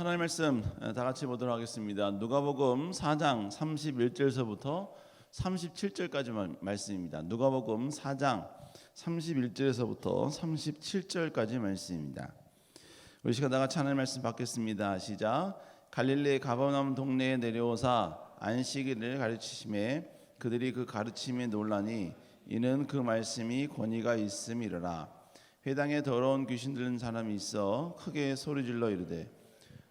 하나님 말씀 다 같이 보도록 하겠습니다. 누가복음 4장 31절에서부터 37절까지 말씀입니다. 누가복음 4장 31절에서부터 37절까지 말씀입니다. 우리 시간 다 같이 하나님 말씀 받겠습니다. 시작. 갈릴리 가버나움 동네에 내려오사 안식일을 가르치심에 그들이 그 가르침에 놀라니 이는 그 말씀이 권위가 있음이로라. 회당에 더러운 귀신 들린 사람이 있어 크게 소리질러 이르되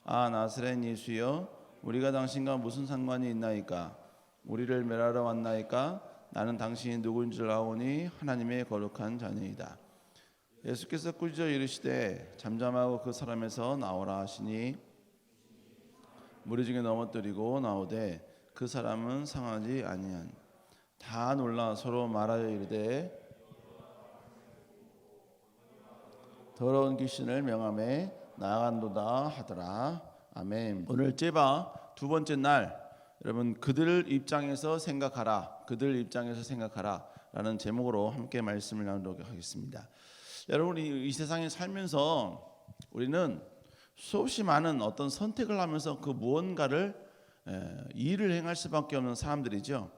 아 나사렛 예수여 우리가 당신과 무슨 상관이 있나이까? 우리를 멸하러 왔나이까? 나는 당신이 누구인 줄 아오니 하나님의 거룩한 자녀이다. 예수께서 꾸짖어 이르시되 잠잠하고 그 사람에서 나오라 하시니 무리 중에 넘어뜨리고 나오되 그 사람은 상하지 아니한. 다 놀라 서로 말하여 이르되 더러운 귀신을 명함에 나간도다 하더라. 아멘. 오늘 제바 두 번째 날 여러분 그들 입장에서 생각하라. 그들 입장에서 생각하라 라는 제목으로 함께 말씀을 나누도록 하겠습니다. 여러분 이, 이 세상에 살면서 우리는 수없이 많은 어떤 선택을 하면서 그 무언가를 에, 일을 행할 수밖에 없는 사람들이죠.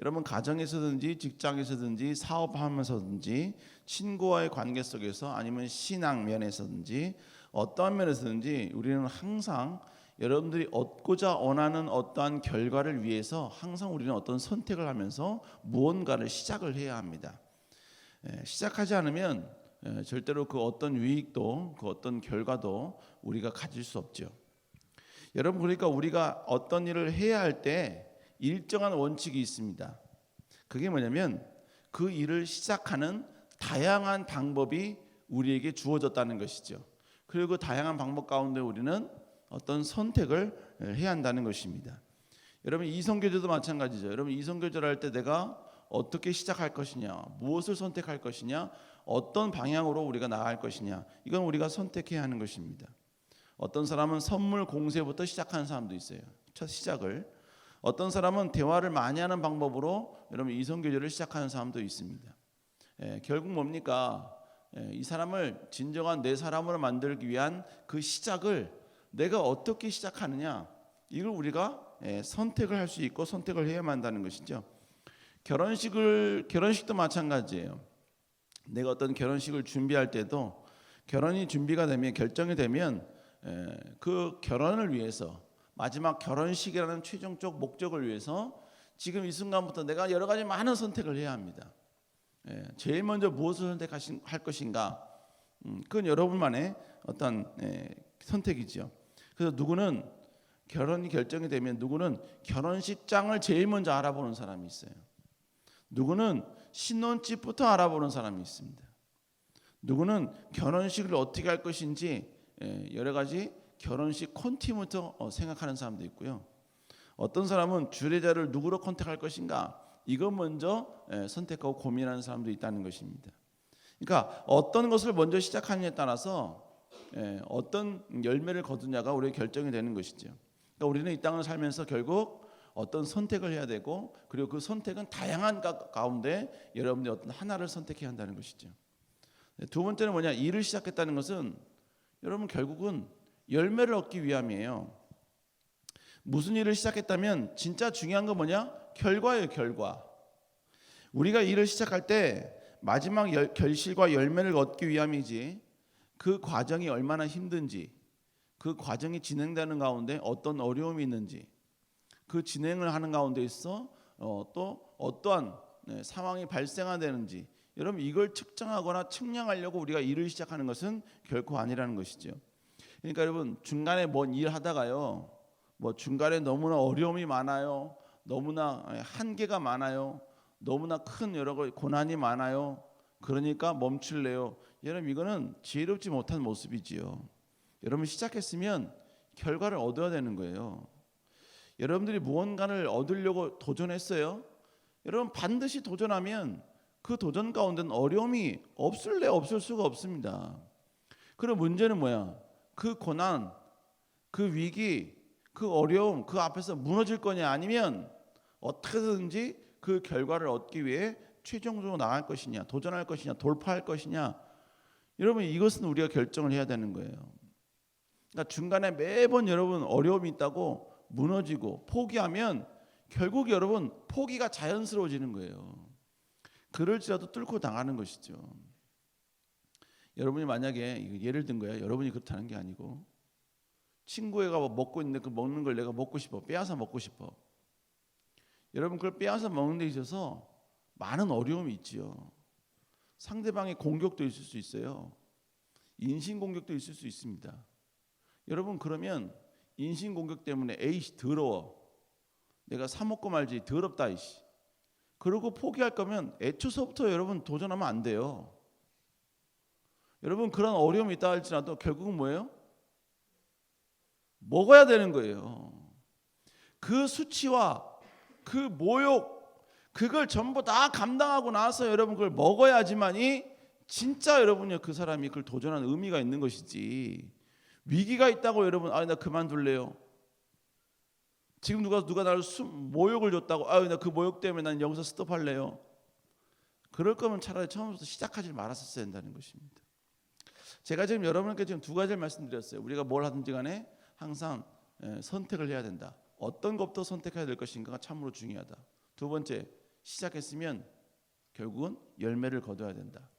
여러분 가정에서든지 직장에서든지 사업하면서든지 친구와의 관계 속에서 아니면 신앙 면에서든지 어떠한 면에서든지 우리는 항상 여러분들이 얻고자 원하는 어떠한 결과를 위해서 항상 우리는 어떤 선택을 하면서 무언가를 시작을 해야 합니다. 예, 시작하지 않으면 예, 절대로 그 어떤 유익도 그 어떤 결과도 우리가 가질 수 없죠. 여러분 그러니까 우리가 어떤 일을 해야 할 때 일정한 원칙이 있습니다. 그게 뭐냐면 그 일을 시작하는 다양한 방법이 우리에게 주어졌다는 것이죠. 그리고 그 다양한 방법 가운데 우리는 어떤 선택을 해야 한다는 것입니다. 여러분 이성교제도 마찬가지죠. 여러분 이성교제를 할 때 내가 어떻게 시작할 것이냐, 무엇을 선택할 것이냐, 어떤 방향으로 우리가 나아갈 것이냐, 이건 우리가 선택해야 하는 것입니다. 어떤 사람은 선물 공세부터 시작하는 사람도 있어요. 첫 시작을. 어떤 사람은 대화를 많이 하는 방법으로 여러분 이성교제를 시작하는 사람도 있습니다. 예, 결국 뭡니까? 예, 이 사람을 진정한 내 사람으로 만들기 위한 그 시작을 내가 어떻게 시작하느냐 이걸 우리가 예, 선택을 할 수 있고 선택을 해야만 한다는 것이죠. 결혼식을 결혼식도 마찬가지예요. 내가 어떤 결혼식을 준비할 때도 결혼이 준비가 되면 결정이 되면 예, 그 결혼을 위해서 마지막 결혼식이라는 최종적 목적을 위해서 지금 이 순간부터 내가 여러 가지 많은 선택을 해야 합니다. 예, 제일 먼저 무엇을 선택할 것인가? 음, 그건 여러분만의 어떤 예, 선택이죠. 그래서 누구는 결혼이 결정이 되면 누구는 결혼식장을 제일 먼저 알아보는 사람이 있어요. 누구는 신혼집부터 알아보는 사람이 있습니다. 누구는 결혼식을 어떻게 할 것인지 예, 여러 가지 결혼식 콘티부터 어, 생각하는 사람도 있고요. 어떤 사람은 주례자를 누구로 컨택할 것인가 이것 먼저 예, 선택하고 고민하는 사람도 있다는 것입니다. 그러니까 어떤 것을 먼저 시작하느냐에 따라서 예, 어떤 열매를 거두냐가 우리의 결정이 되는 것이죠. 그러니까 우리는 이 땅을 살면서 결국 어떤 선택을 해야 되고 그리고 그 선택은 다양한 가운데 여러분들이 어떤 하나를 선택해야 한다는 것이죠. 네, 두 번째는 뭐냐 일을 시작했다는 것은 여러분 결국은 열매를 얻기 위함이에요. 무슨 일을 시작했다면 진짜 중요한 건 뭐냐? 결과예요, 결과. 우리가 일을 시작할 때 마지막 열, 결실과 열매를 얻기 위함이지 그 과정이 얼마나 힘든지 그 과정이 진행되는 가운데 어떤 어려움이 있는지 그 진행을 하는 가운데 있어 어, 또 어떠한 네, 상황이 발생하되는지 여러분 이걸 측정하거나 측량하려고 우리가 일을 시작하는 것은 결코 아니라는 것이죠. 그러니까 여러분 중간에 뭔 일 하다가요. 뭐 중간에 너무나 어려움이 많아요. 너무나 한계가 많아요. 너무나 큰 여러 고난이 많아요. 그러니까 멈출래요. 여러분 이거는 지혜롭지 못한 모습이지요. 여러분 시작했으면 결과를 얻어야 되는 거예요. 여러분들이 무언가를 얻으려고 도전했어요. 여러분 반드시 도전하면 그 도전 가운데는 어려움이 없을래 없을 수가 없습니다. 그럼 문제는 뭐야? 그 고난, 그 위기, 그 어려움, 그 앞에서 무너질 거냐 아니면 어떻게든지 그 결과를 얻기 위해 최종적으로 나갈 것이냐, 도전할 것이냐, 돌파할 것이냐. 여러분 이것은 우리가 결정을 해야 되는 거예요. 그러니까 중간에 매번 여러분 어려움이 있다고 무너지고 포기하면 결국 여러분 포기가 자연스러워지는 거예요. 그럴지라도 뚫고 나가는 것이죠. 여러분이 만약에 예를 든 거야. 여러분이 그렇다는 게 아니고 친구애가 뭐 먹고 있는데 그 먹는 걸 내가 먹고 싶어. 빼앗아 먹고 싶어. 여러분 그걸 빼앗아 먹는 데 있어서 많은 어려움이 있지요. 상대방의 공격도 있을 수 있어요. 인신 공격도 있을 수 있습니다. 여러분 그러면 인신 공격 때문에 에이씨 더러워. 내가 사 먹고 말지 더럽다 이씨. 그러고 포기할 거면 애초서부터 여러분 도전하면 안 돼요. 여러분 그런 어려움이 있다 할지라도 결국은 뭐예요? 먹어야 되는 거예요. 그 수치와 그 모욕 그걸 전부 다 감당하고 나서 여러분 그걸 먹어야지만이 진짜 여러분이 그 사람이 그걸 도전하는 의미가 있는 것이지 위기가 있다고 여러분 아나 그만둘래요. 지금 누가 누가 나를 수, 모욕을 줬다고 아유 나그 모욕 때문에 난 여기서 스톱할래요. 그럴 거면 차라리 처음부터 시작하지 말았었어야 한다는 것입니다. 제가 지금 여러분께 지금 두 가지를 말씀드렸어요. 우리가 뭘 하든지 간에 항상 예, 선택을 해야 된다. 어떤 것부터 선택해야 될 것인가가 참으로 중요하다. 두 번째 시작했으면 결국은 열매를 거둬야 된다.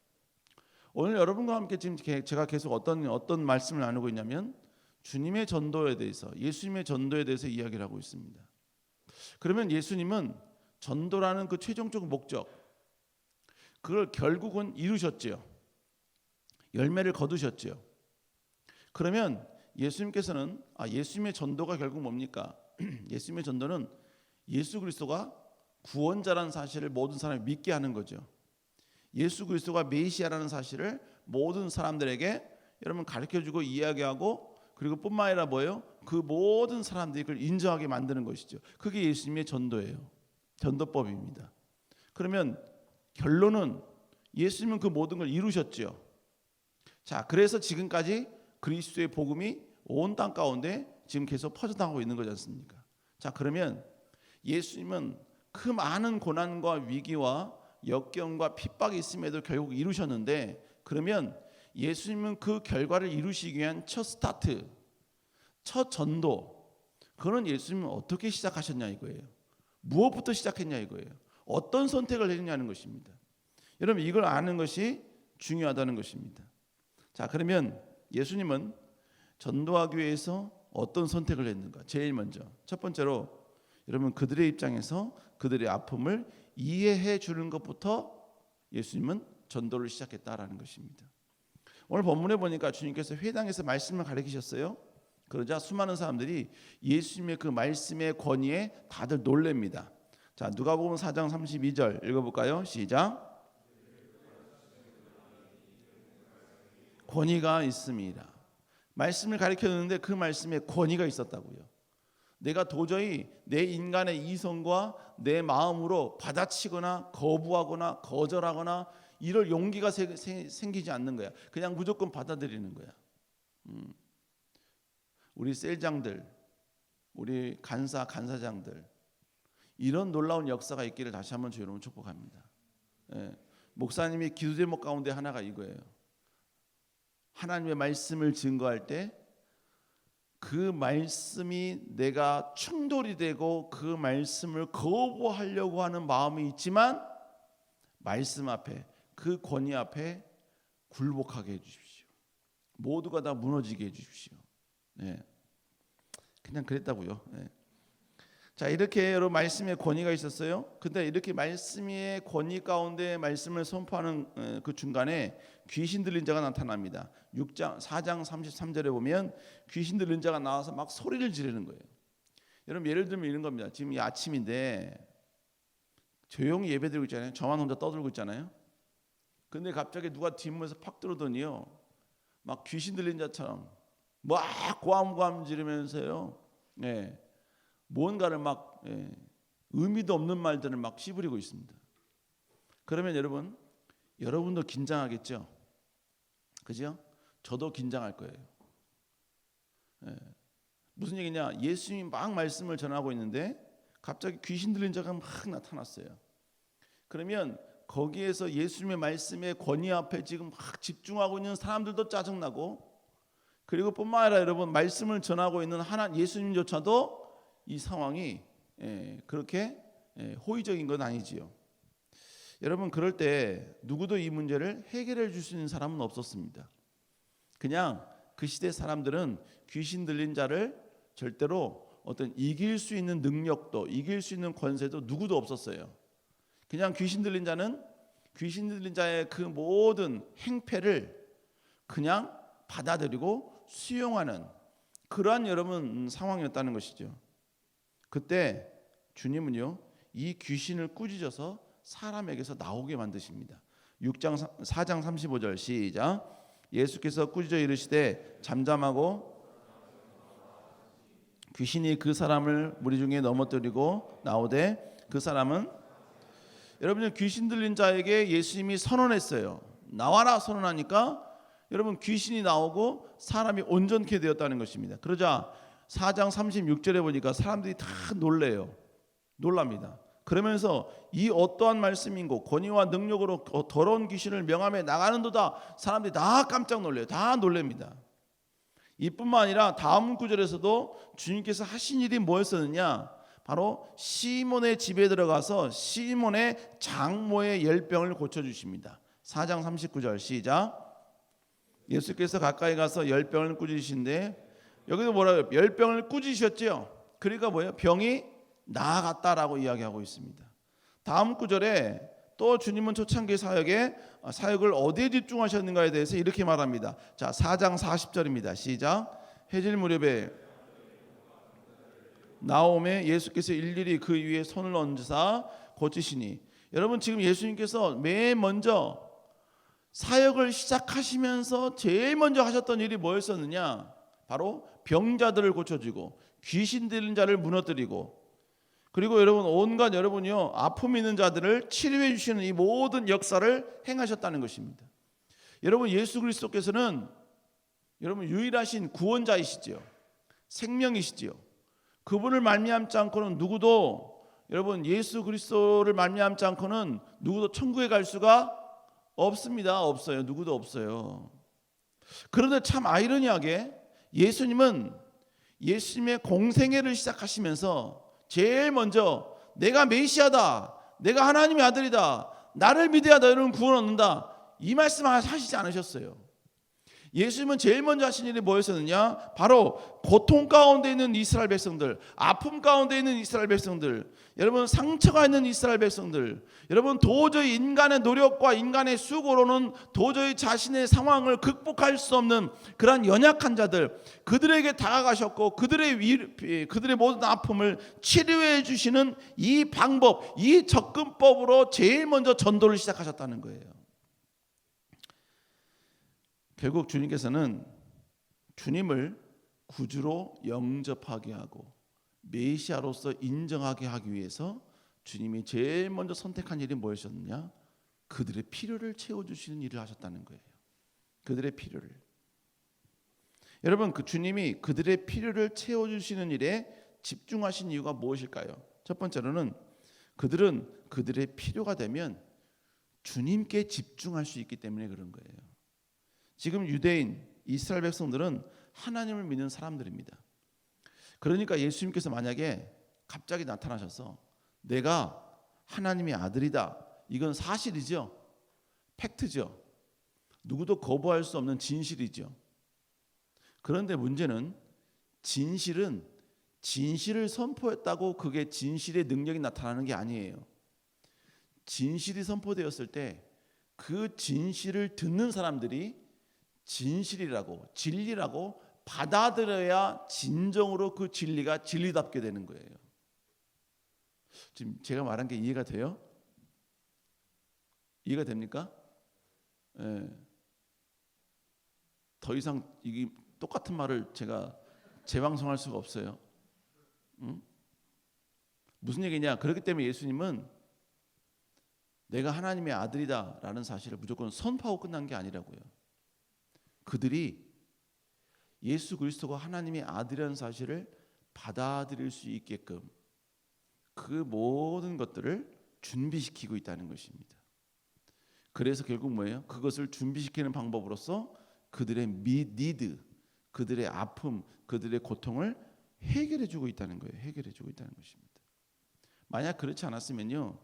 오늘 여러분과 함께 지금 게- 제가 계속 어떤 어떤 말씀을 나누고 있냐면 주님의 전도에 대해서 예수님의 전도에 대해서 이야기를 하고 있습니다. 그러면 예수님은 전도라는 그 최종적 목적 그걸 결국은 이루셨지요. 열매를 거두셨지요. 그러면 예수님께서는 아 예수님의 전도가 결국 뭡니까? 예수님의 전도는 예수 그리스도가 구원자라는 사실을 모든 사람이 믿게 하는 거죠. 예수 그리스도가 메시아라는 사실을 모든 사람들에게 여러분 가르쳐 주고 이야기하고 그리고 뿐만 아니라 뭐예요? 그 모든 사람들이 그걸 인정하게 만드는 것이죠. 그게 예수님의 전도예요. 전도법입니다. 그러면 결론은 예수님은 그 모든 걸 이루셨죠. 자, 그래서 지금까지 그리스도의 복음이 온 땅 가운데 지금 계속 퍼져나가고 있는 거지 않습니까? 자, 그러면 예수님은 그 많은 고난과 위기와 역경과 핍박이 있음에도 결국 이루셨는데 그러면 예수님은 그 결과를 이루시기 위한 첫 스타트, 첫 전도 그는 예수님은 어떻게 시작하셨냐 이거예요. 무엇부터 시작했냐 이거예요. 어떤 선택을 했냐는 것입니다. 여러분 이걸 아는 것이 중요하다는 것입니다. 자 그러면 예수님은 전도하기 위해서 어떤 선택을 했는가? 제일 먼저 첫 번째로 여러분 그들의 입장에서 그들의 아픔을 이해해 주는 것부터 예수님은 전도를 시작했다라는 것입니다. 오늘 본문에 보니까 주님께서 회당에서 말씀을 가르치셨어요. 그러자 수많은 사람들이 예수님의 그 말씀의 권위에 다들 놀랍니다. 자, 누가복음 4장 32절 읽어 볼까요? 시작. 권위가 있습니다. 말씀을 가르쳐 줬는데 그 말씀에 권위가 있었다고요. 내가 도저히 내 인간의 이성과 내 마음으로 받아치거나 거부하거나 거절하거나 이럴 용기가 세- 세- 생기지 않는 거야. 그냥 무조건 받아들이는 거야. 음. 우리 셀장들, 우리 간사 간사장들 이런 놀라운 역사가 있기를 다시 한번 주여 여러분 축복합니다. 예. 목사님이 기도 제목 가운데 하나가 이거예요. 하나님의 말씀을 증거할 때 그 말씀이 내가 충돌이 되고 그 말씀을 거부하려고 하는 마음이 있지만 말씀 앞에 그 권위 앞에 굴복하게 해 주십시오. 모두가 다 무너지게 해 주십시오. 네. 그냥 그랬다고요. 네. 자 이렇게 여러분 말씀의 권위가 있었어요. 근데 이렇게 말씀의 권위 가운데 말씀을 선포하는 어, 그 중간에 귀신 들린 자가 나타납니다. 6장 4장 33절에 보면 귀신 들린 자가 나와서 막 소리를 지르는 거예요. 여러분 예를 들면 이런 겁니다. 지금 이 아침인데 조용히 예배드리고 있잖아요. 저만 혼자 떠들고 있잖아요. 근데 갑자기 누가 뒷문에서 팍 들어오더니요. 막 귀신 들린 자처럼 막 고함고함 지르면서요. 예. 뭔가를 막 예, 의미도 없는 말들을 막 씹으리고 있습니다. 그러면 여러분, 여러분도 긴장하겠죠? 그죠? 저도 긴장할 거예요. 예. 무슨 얘기냐? 예수님이 막 말씀을 전하고 있는데 갑자기 귀신 들린 자가 막 나타났어요. 그러면 거기에서 예수님의 말씀의 권위 앞에 지금 막 집중하고 있는 사람들도 짜증나고 그리고 뿐만 아니라 여러분 말씀을 전하고 있는 하나 예수님조차도 이 상황이 예, 그렇게 예, 호의적인 건 아니지요. 여러분 그럴 때 누구도 이 문제를 해결해 줄 수 있는 사람은 없었습니다. 그냥 그 시대 사람들은 귀신 들린 자를 절대로 어떤 이길 수 있는 능력도 이길 수 있는 권세도 누구도 없었어요. 그냥 귀신 들린 자는 귀신 들린 자의 그 모든 행패를 그냥 받아들이고 수용하는 그러한 여러분 상황이었다는 것이죠. 그때 주님은요 이 귀신을 꾸짖어서 사람에게서 나오게 만드십니다. 6장 4장 35절 시작. 예수께서 꾸짖어 이르시되 잠잠하고 귀신이 그 사람을 무리 중에 넘어뜨리고 나오되 그 사람은 여러분 귀신 들린 자에게 예수님이 선언했어요. 나와라 선언하니까 여러분 귀신이 나오고 사람이 온전케 되었다는 것입니다. 그러자 4장 36절에 보니까 사람들이 다 놀래요. 놀랍니다. 그러면서 이 어떠한 말씀인고 권위와 능력으로 더러운 귀신을 명함에 나가는도다 사람들이 다 깜짝 놀래요. 다 놀랍니다. 이뿐만 아니라 다음 구절에서도 주님께서 하신 일이 뭐였었느냐? 바로 시몬의 집에 들어가서 시몬의 장모의 열병을 고쳐 주십니다. 4장 39절 시작. 예수께서 가까이 가서 열병을 꾸짖으신데 여기도 뭐라고요? 열병을 꾸짖으셨지요. 그러니까 뭐예요? 병이 나아갔다라고 이야기하고 있습니다. 다음 구절에 또 주님은 초창기 사역에 사역을 어디에 집중하셨는가에 대해서 이렇게 말합니다. 자, 4장 40절입니다. 시작. 해질 무렵에 나옴에 예수께서 일일이 그 위에 손을 얹으사 고치시니 여러분 지금 예수님께서 맨 먼저 사역을 시작하시면서 제일 먼저 하셨던 일이 뭐였었느냐? 바로 병자들을 고쳐주고 귀신 들린 자를 무너뜨리고 그리고 여러분 온갖 여러분이요 아픔 있는 자들을 치료해 주시는 이 모든 역사를 행하셨다는 것입니다. 여러분 예수 그리스도께서는 여러분 유일하신 구원자이시지요. 생명이시지요. 그분을 말미암지 않고는 누구도 여러분 예수 그리스도를 말미암지 않고는 누구도 천국에 갈 수가 없습니다. 없어요. 누구도 없어요. 그런데 참 아이러니하게 예수님은 예수님의 공생애를 시작하시면서 제일 먼저 내가 메시아다. 내가 하나님의 아들이다. 나를 믿어야 너희는 구원 얻는다. 이 말씀 하시지 않으셨어요. 예수님은 제일 먼저 하신 일이 뭐였었느냐? 바로 고통 가운데 있는 이스라엘 백성들, 아픔 가운데 있는 이스라엘 백성들, 여러분 상처가 있는 이스라엘 백성들, 여러분 도저히 인간의 노력과 인간의 수고로는 도저히 자신의 상황을 극복할 수 없는 그러한 연약한 자들, 그들에게 다가가셨고 그들의 위, 그들의 모든 아픔을 치료해 주시는 이 방법, 이 접근법으로 제일 먼저 전도를 시작하셨다는 거예요. 결국 주님께서는 주님을 구주로 영접하게 하고 메시아로서 인정하게 하기 위해서 주님이 제일 먼저 선택한 일이 무엇이었느냐? 그들의 필요를 채워주시는 일을 하셨다는 거예요. 그들의 필요를. 여러분 그 주님이 그들의 필요를 채워주시는 일에 집중하신 이유가 무엇일까요? 첫 번째로는 그들은 그들의 필요가 되면 주님께 집중할 수 있기 때문에 그런 거예요. 지금 유대인 이스라엘 백성들은 하나님을 믿는 사람들입니다. 그러니까 예수님께서 만약에 갑자기 나타나셔서 내가 하나님의 아들이다. 이건 사실이죠. 팩트죠. 누구도 거부할 수 없는 진실이죠. 그런데 문제는 진실은 진실을 선포했다고 그게 진실의 능력이 나타나는 게 아니에요. 진실이 선포되었을 때 그 진실을 듣는 사람들이 진실이라고 진리라고 받아들여야 진정으로 그 진리가 진리답게 되는 거예요. 지금 제가 말한 게 이해가 돼요? 이해가 됩니까? 예. 더 이상 이게 똑같은 말을 제가 재방송할 수가 없어요. 응? 무슨 얘기냐? 그렇기 때문에 예수님은 내가 하나님의 아들이다라는 사실을 무조건 선포하고 끝난 게 아니라고요. 그들이 예수 그리스도가 하나님의 아들이라는 사실을 받아들일 수 있게끔 그 모든 것들을 준비시키고 있다는 것입니다. 그래서 결국 뭐예요? 그것을 준비시키는 방법으로서 그들의 미, 니드, 그들의 아픔, 그들의 고통을 해결해 주고 있다는 거예요. 해결해 주고 있다는 것입니다. 만약 그렇지 않았으면요.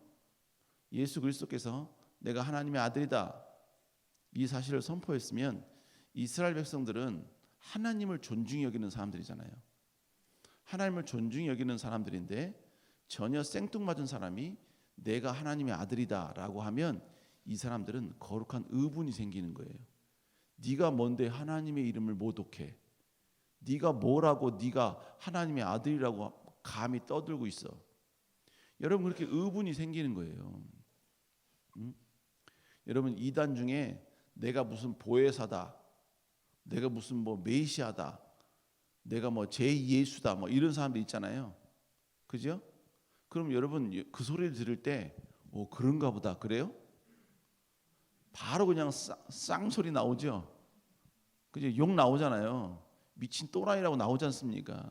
예수 그리스도께서 내가 하나님의 아들이다. 이 사실을 선포했으면 이스라엘 백성들은 하나님을 존중히 여기는 사람들이잖아요. 하나님을 존중히 여기는 사람들인데 전혀 생뚱맞은 사람이 내가 하나님의 아들이다라고 하면 이 사람들은 거룩한 의분이 생기는 거예요. 네가 뭔데 하나님의 이름을 모독해? 네가 뭐라고 네가 하나님의 아들이라고 감히 떠들고 있어? 여러분 그렇게 의분이 생기는 거예요. 음? 여러분 이단 중에 내가 무슨 보혜사다, 내가 무슨 뭐 메시아다, 내가 뭐 제2예수다 뭐 이런 사람들 있잖아요. 그죠? 그럼 여러분 그 소리를 들을 때, 오 그런가 보다 그래요? 바로 그냥 쌍, 쌍소리 나오죠. 그죠? 욕 나오잖아요. 미친 또라이라고 나오지 않습니까?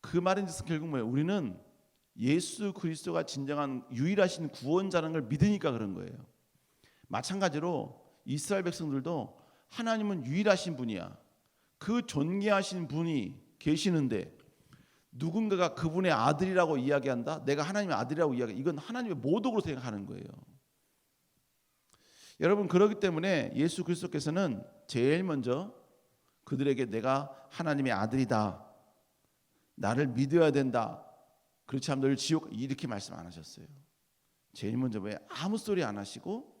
그 말인 뜻은 결국 뭐예요? 우리는 예수 그리스도가 진정한 유일하신 구원자라는 걸 믿으니까 그런 거예요. 마찬가지로 이스라엘 백성들도 하나님은 유일하신 분이야. 그 존귀하신 분이 계시는데 누군가가 그분의 아들이라고 이야기한다. 내가 하나님의 아들이라고 이야기. 이건 하나님의 모독으로 생각하는 거예요. 여러분 그렇기 때문에 예수 그리스도께서는 제일 먼저 그들에게 내가 하나님의 아들이다. 나를 믿어야 된다. 그렇지 않으면 널 지옥 이렇게 말씀 안 하셨어요. 제일 먼저 왜 아무 소리 안 하시고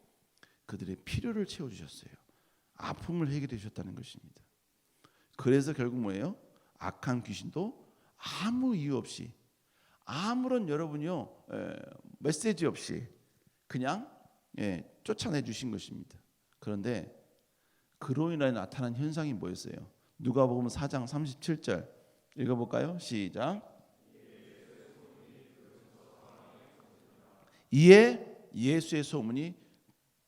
그들의 필요를 채워 주셨어요. 아픔을 해결해 주셨다는 것입니다. 그래서 결국 뭐예요? 악한 귀신도 아무 이유 없이 아무런 여러분요 에, 메시지 없이 그냥 예, 쫓아내 주신 것입니다. 그런데 그로 인하여 나타난 현상이 뭐였어요? 누가복음 4장 37절 읽어볼까요? 시작. 이에 예수의 소문이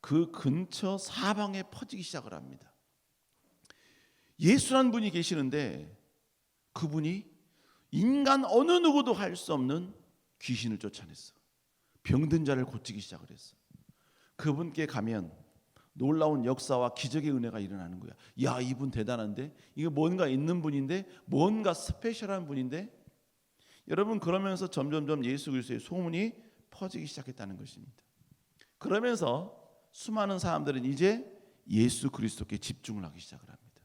그 근처 사방에 퍼지기 시작을 합니다. 예수란 분이 계시는데 그분이 인간 어느 누구도 할 수 없는 귀신을 쫓아냈어. 병든 자를 고치기 시작을 했어. 그분께 가면 놀라운 역사와 기적의 은혜가 일어나는 거야. 야, 이분 대단한데? 이거 뭔가 있는 분인데? 뭔가 스페셜한 분인데? 여러분 그러면서 점점점 예수 그리스도의 소문이 퍼지기 시작했다는 것입니다. 그러면서 수많은 사람들은 이제 예수 그리스도께 집중을 하기 시작을 합니다.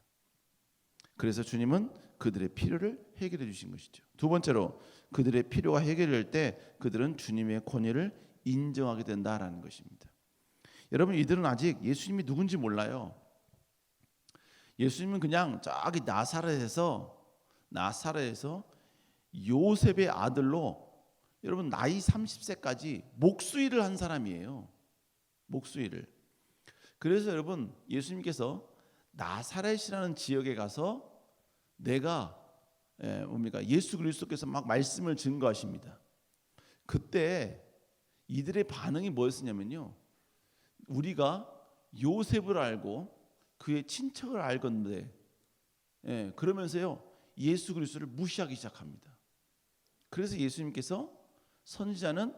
그래서 주님은 그들의 필요를 해결해 주신 것이죠. 두 번째로 그들의 필요가 해결될 때 그들은 주님의 권위를 인정하게 된다라는 것입니다. 여러분 이들은 아직 예수님이 누군지 몰라요. 예수님은 그냥 저기 나사렛에서 나사렛에서 요셉의 아들로 여러분 나이 30세까지 목수일을 한 사람이에요. 목수일을. 그래서 여러분 예수님께서 나사렛이라는 지역에 가서 내가 예, 뭡니까 예수 그리스도께서 막 말씀을 증거하십니다. 그때 이들의 반응이 뭐였냐면요. 우리가 요셉을 알고 그의 친척을 알건데 예, 그러면서요 예수 그리스도를 무시하기 시작합니다. 그래서 예수님께서 선지자는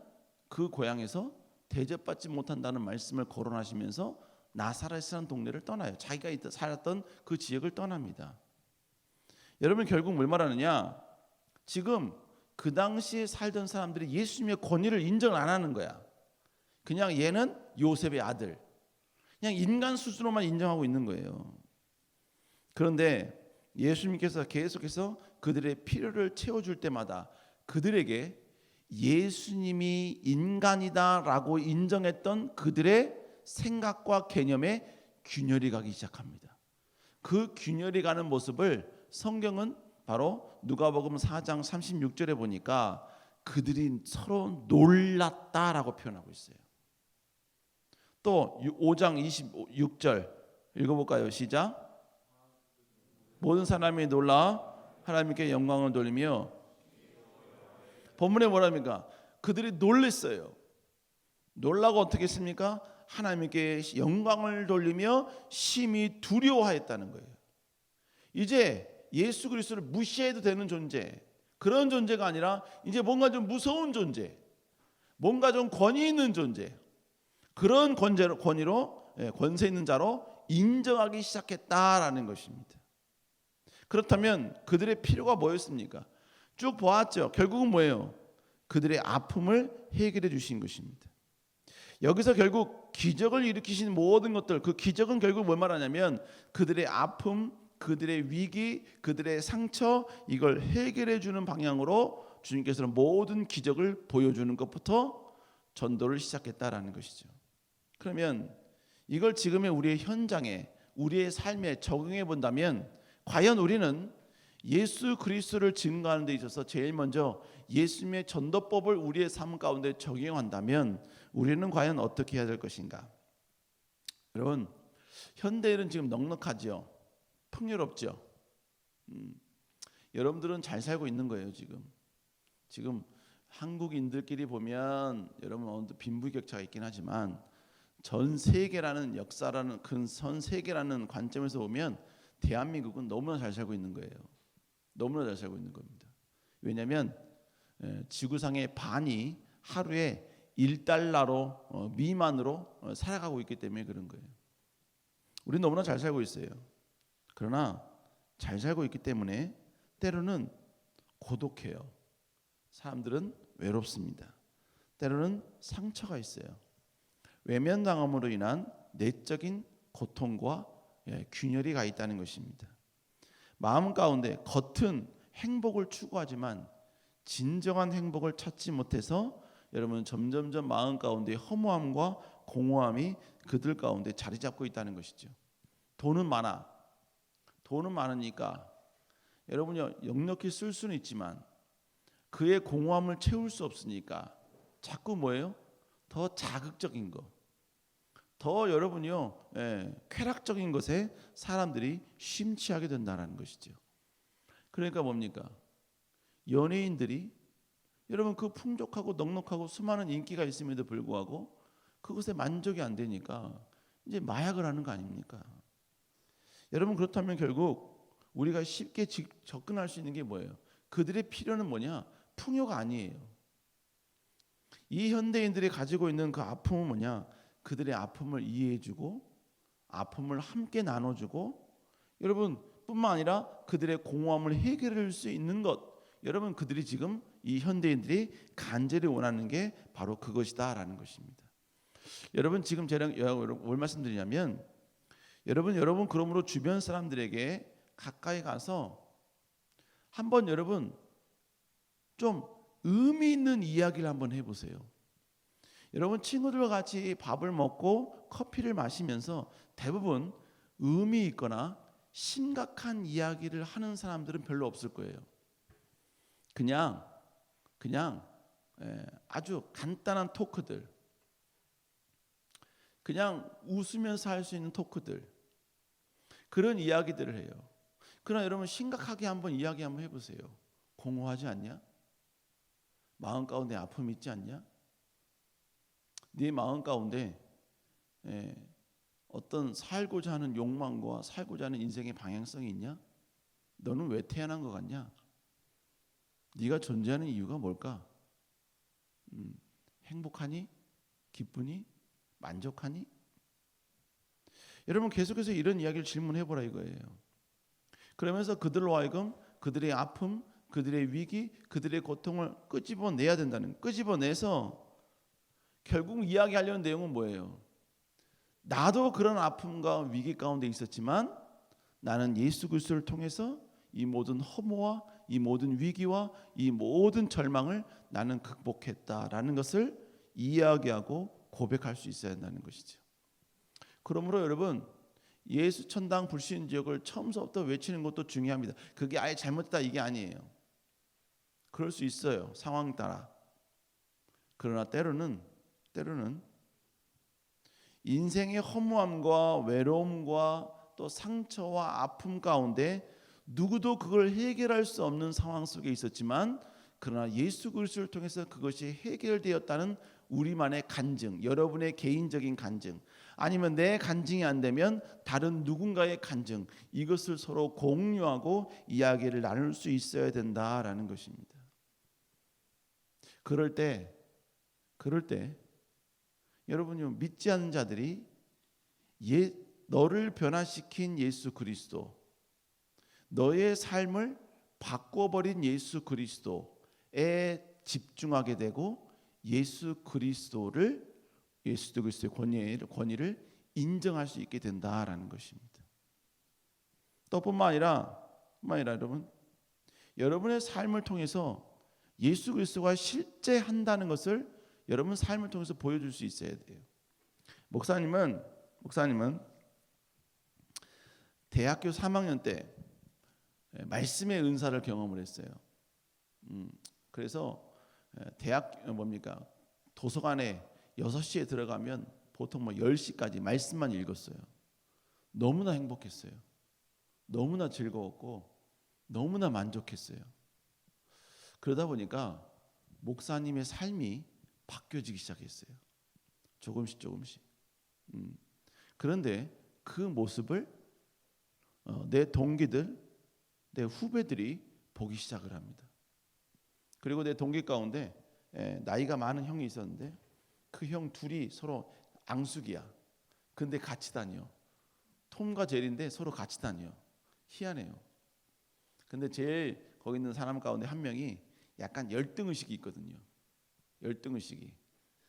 그 고향에서 대접받지 못한다는 말씀을 거론하시면서 나사렛이라는 동네를 떠나요. 자기가 살았던 그 지역을 떠납니다. 여러분 결국 뭘 말하느냐? 지금 그 당시에 살던 사람들이 예수님의 권위를 인정 안 하는 거야. 그냥 얘는 요셉의 아들. 그냥 인간 수준으로만 인정하고 있는 거예요. 그런데 예수님께서 계속해서 그들의 필요를 채워줄 때마다 그들에게 예수님이 인간이다라고 인정했던 그들의 생각과 개념에 균열이 가기 시작합니다. 그 균열이 가는 모습을 성경은 바로 누가복음 4장 36절에 보니까 그들이 서로 놀랐다라고 표현하고 있어요. 또 5장 26절 읽어볼까요? 시작. 모든 사람이 놀라 하나님께 영광을 돌리며 본문에 뭐랍니까? 그들이 놀랬어요. 놀라고 어떻게 했습니까? 하나님께 영광을 돌리며 심히 두려워하였다는 거예요. 이제 예수 그리스도를 무시해도 되는 존재, 그런 존재가 아니라 이제 뭔가 좀 무서운 존재, 뭔가 좀 권위 있는 존재, 그런 권제로, 권위로 예, 권세 있는 자로 인정하기 시작했다라는 것입니다. 그렇다면 그들의 필요가 뭐였습니까? 쭉 보았죠. 결국은 뭐예요? 그들의 아픔을 해결해 주신 것입니다. 여기서 결국 기적을 일으키신 모든 것들 그 기적은 결국 뭘 말하냐면 그들의 아픔, 그들의 위기, 그들의 상처 이걸 해결해 주는 방향으로 주님께서는 모든 기적을 보여주는 것부터 전도를 시작했다라는 것이죠. 그러면 이걸 지금의 우리의 현장에 우리의 삶에 적용해 본다면 과연 우리는 예수 그리스도를 증거하는 데 있어서 제일 먼저 예수님의 전도법을 우리의 삶 가운데 적용한다면 우리는 과연 어떻게 해야 될 것인가? 여러분 현대인은 지금 넉넉하죠. 풍요롭죠. 음, 여러분들은 잘 살고 있는 거예요 지금. 지금 한국인들끼리 보면 여러분 어느 빈부격차가 있긴 하지만 전 세계라는 역사라는 그전 세계라는 관점에서 보면 대한민국은 너무나 잘 살고 있는 거예요. 너무나 잘 살고 있는 겁니다. 왜냐하면 지구상의 반이 하루에 1달러로 어, 미만으로 어, 살아가고 있기 때문에 그런 거예요. 우리 너무나 잘 살고 있어요. 그러나 잘 살고 있기 때문에 때로는 고독해요. 사람들은 외롭습니다. 때로는 상처가 있어요. 외면당함으로 인한 내적인 고통과 예, 균열이 가 있다는 것입니다. 마음 가운데 겉은 행복을 추구하지만 진정한 행복을 찾지 못해서 여러분 점점점 마음 가운데 허무함과 공허함이 그들 가운데 자리 잡고 있다는 것이죠. 돈은 많아. 돈은 많으니까 여러분이 역력히 쓸 수는 있지만 그의 공허함을 채울 수 없으니까 자꾸 뭐예요? 더 자극적인 거, 더 여러분이요 예, 쾌락적인 것에 사람들이 심취하게 된다는 것이죠. 그러니까 뭡니까? 연예인들이 여러분 그 풍족하고 넉넉하고 수많은 인기가 있음에도 불구하고 그것에 만족이 안 되니까 이제 마약을 하는 거 아닙니까? 여러분 그렇다면 결국 우리가 쉽게 접근할 수 있는 게 뭐예요? 그들의 필요는 뭐냐? 풍요가 아니에요. 이 현대인들이 가지고 있는 그 아픔은 뭐냐? 그들의 아픔을 이해해주고 아픔을 함께 나눠주고 여러분 뿐만 아니라 그들의 공허함을 해결할 수 있는 것 여러분 그들이 지금 이 현대인들이 간절히 원하는 게 바로 그것이다라는 것입니다. 여러분 지금 제가 뭘 말씀드리냐면 여러분 여러분 그러므로 주변 사람들에게 가까이 가서 한번 여러분 좀 의미 있는 이야기를 한번 해보세요. 여러분 친구들과 같이 밥을 먹고 커피를 마시면서 대부분 의미 있거나 심각한 이야기를 하는 사람들은 별로 없을 거예요. 그냥 그냥 예, 아주 간단한 토크들, 그냥 웃으면서 할 수 있는 토크들 그런 이야기들을 해요. 그러나 여러분 심각하게 한번 이야기 한번 해보세요. 공허하지 않냐? 마음 가운데 아픔 있지 않냐? 네 마음 가운데 예, 어떤 살고자 하는 욕망과 살고자 하는 인생의 방향성이 있냐? 너는 왜 태어난 것 같냐? 네가 존재하는 이유가 뭘까? 음, 행복하니? 기쁘니? 만족하니? 여러분 계속해서 이런 이야기를 질문해 보라 이거예요. 그러면서 그들로 하여금 그들의 아픔, 그들의 위기, 그들의 고통을 끄집어내야 된다는 끄집어내서 결국 이야기하려는 내용은 뭐예요? 나도 그런 아픔과 위기 가운데 있었지만 나는 예수 그리스도를 통해서 이 모든 허무와 이 모든 위기와 이 모든 절망을 나는 극복했다라는 것을 이야기하고 고백할 수 있어야 한다는 것이죠. 그러므로 여러분 예수 천당 불신 지역을 처음부터 외치는 것도 중요합니다. 그게 아예 잘못됐다 이게 아니에요. 그럴 수 있어요. 상황 따라. 그러나 때로는 때로는 인생의 허무함과 외로움과 또 상처와 아픔 가운데 누구도 그걸 해결할 수 없는 상황 속에 있었지만 그러나 예수 그리스도를 통해서 그것이 해결되었다는 우리만의 간증, 여러분의 개인적인 간증, 아니면 내 간증이 안 되면 다른 누군가의 간증, 이것을 서로 공유하고 이야기를 나눌 수 있어야 된다라는 것입니다. 그럴 때, 그럴 때 여러분이 믿지 않는 자들이 예, 너를 변화시킨 예수 그리스도, 너의 삶을 바꿔버린 예수 그리스도에 집중하게 되고 예수 그리스도를 예수 그리스도의 권위를, 권위를 인정할 수 있게 된다라는 것입니다. 또뿐만 아니라 뿐만 아니라 여러분 여러분의 삶을 통해서 예수 그리스도가 실제 한다는 것을 여러분 삶을 통해서 보여줄 수 있어야 돼요. 목사님은 목사님은 대학교 3학년 때 말씀의 은사를 경험을 했어요. 음, 그래서 대학 뭡니까 도서관에 6시에 들어가면 보통 뭐 10시까지 말씀만 읽었어요. 너무나 행복했어요. 너무나 즐거웠고 너무나 만족했어요. 그러다 보니까 목사님의 삶이 바뀌어지기 시작했어요. 조금씩 조금씩. 음. 그런데 그 모습을 어, 내 동기들, 내 후배들이 보기 시작을 합니다. 그리고 내 동기 가운데 에, 나이가 많은 형이 있었는데 그 형 둘이 서로 앙숙이야. 근데 같이 다녀. 톰과 제리인데 서로 같이 다녀. 희한해요. 근데 제일 거기 있는 사람 가운데 한 명이 약간 열등 의식이 있거든요. 열등 의식이.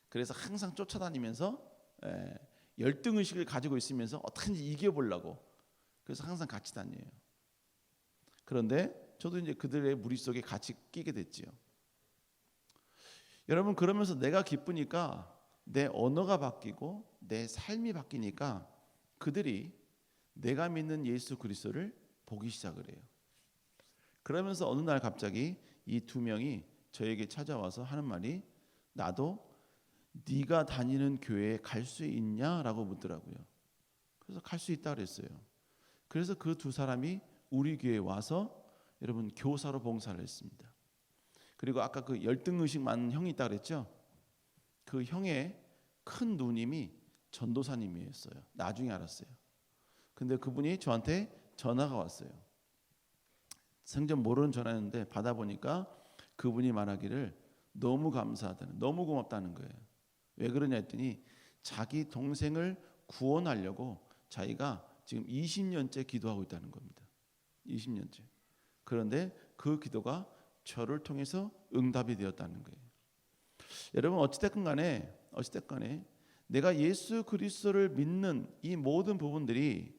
그래서 항상 쫓아다니면서 에, 열등 의식을 가지고 있으면서 어떻게든지 이겨 보려고. 그래서 항상 같이 다녀요. 그런데 저도 이제 그들의 무리 속에 같이 끼게 됐지요. 여러분 그러면서 내가 기쁘니까 내 언어가 바뀌고 내 삶이 바뀌니까 그들이 내가 믿는 예수 그리스도를 보기 시작을 해요. 그러면서 어느 날 갑자기 이 두 명이 저에게 찾아와서 하는 말이 나도 네가 다니는 교회에 갈 수 있냐라고 묻더라고요. 그래서 갈 수 있다 그랬어요. 그래서 그 두 사람이 우리 교회에 와서 여러분 교사로 봉사를 했습니다. 그리고 아까 그 열등 의식 많은 형이 있다 그랬죠? 그 형의 큰 누님이 전도사님이었어요. 나중에 알았어요. 근데 그분이 저한테 전화가 왔어요. 생전 모르는 전화였는데 받아 보니까 그분이 말하기를 너무 감사하다는, 너무 고맙다는 거예요. 왜 그러냐 했더니 자기 동생을 구원하려고 자기가 지금 20년째 기도하고 있다는 겁니다. 20년째. 그런데 그 기도가 저를 통해서 응답이 되었다는 거예요. 여러분 어찌됐건 간에 어찌됐건 간에 내가 예수 그리스도를 믿는 이 모든 부분들이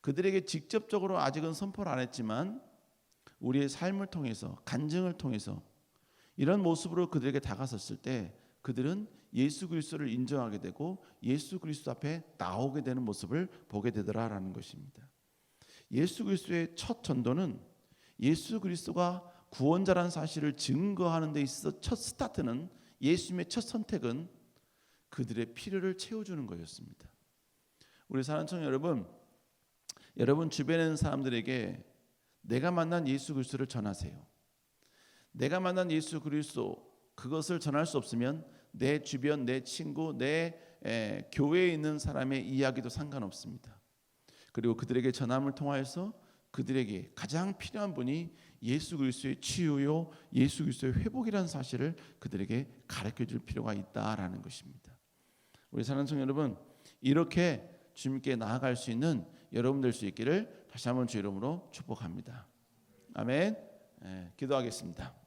그들에게 직접적으로 아직은 선포를 안 했지만 우리의 삶을 통해서 간증을 통해서 이런 모습으로 그들에게 다가섰을 때 그들은 예수 그리스도를 인정하게 되고 예수 그리스도 앞에 나오게 되는 모습을 보게 되더라라는 것입니다. 예수 그리스도의 첫 전도는 예수 그리스도가 구원자라는 사실을 증거하는 데 있어 첫 스타트는 예수님의 첫 선택은 그들의 필요를 채워주는 거였습니다. 우리 사랑청 여러분, 여러분 주변에 있는 사람들에게 내가 만난 예수 그리스도를 전하세요. 내가 만난 예수 그리스도 그것을 전할 수 없으면 내 주변, 내 친구, 내 에, 교회에 있는 사람의 이야기도 상관없습니다. 그리고 그들에게 전함을 통하여서 그들에게 가장 필요한 분이 예수 그리스도의 치유요, 예수 그리스도의 회복이라는 사실을 그들에게 가르쳐 줄 필요가 있다라는 것입니다. 우리 사랑하는 청 여러분, 이렇게 주님께 나아갈 수 있는 여러분 될 수 있기를 다시 한번 주 이름으로 축복합니다. 아멘. 예, 기도하겠습니다.